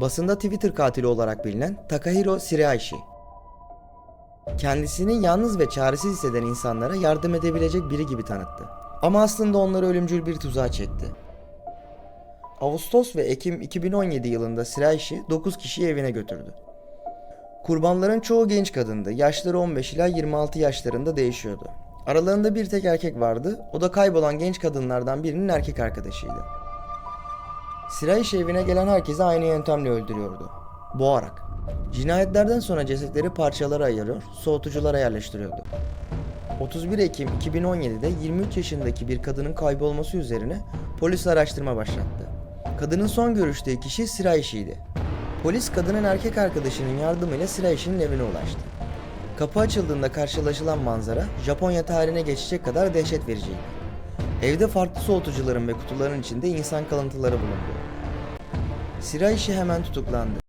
Basında Twitter katili olarak bilinen Takahiro Shiraishi. Kendisini yalnız ve çaresiz hisseden insanlara yardım edebilecek biri gibi tanıttı. Ama aslında onları ölümcül bir tuzağa çekti. Ağustos ve Ekim 2017 yılında Shiraishi 9 kişiyi evine götürdü. Kurbanların çoğu genç kadındı. Yaşları 15 ila 26 yaşlarında değişiyordu. Aralarında bir tek erkek vardı. O da kaybolan genç kadınlardan birinin erkek arkadaşıydı. Sirayişi evine gelen herkesi aynı yöntemle öldürüyordu. Boğarak. Cinayetlerden sonra cesetleri parçalara ayırıyor, soğutuculara yerleştiriyordu. 31 Ekim 2017'de 23 yaşındaki bir kadının kaybolması üzerine polis araştırma başlattı. Kadının son görüştüğü kişi Sirayişi'ydi. Polis kadının erkek arkadaşının yardımıyla Sirayişi'nin evine ulaştı. Kapı açıldığında karşılaşılan manzara Japonya tarihine geçecek kadar dehşet vericiydi. Evde farklı soğutucuların ve kutuların içinde insan kalıntıları bulundu. Siraishi hemen tutuklandı.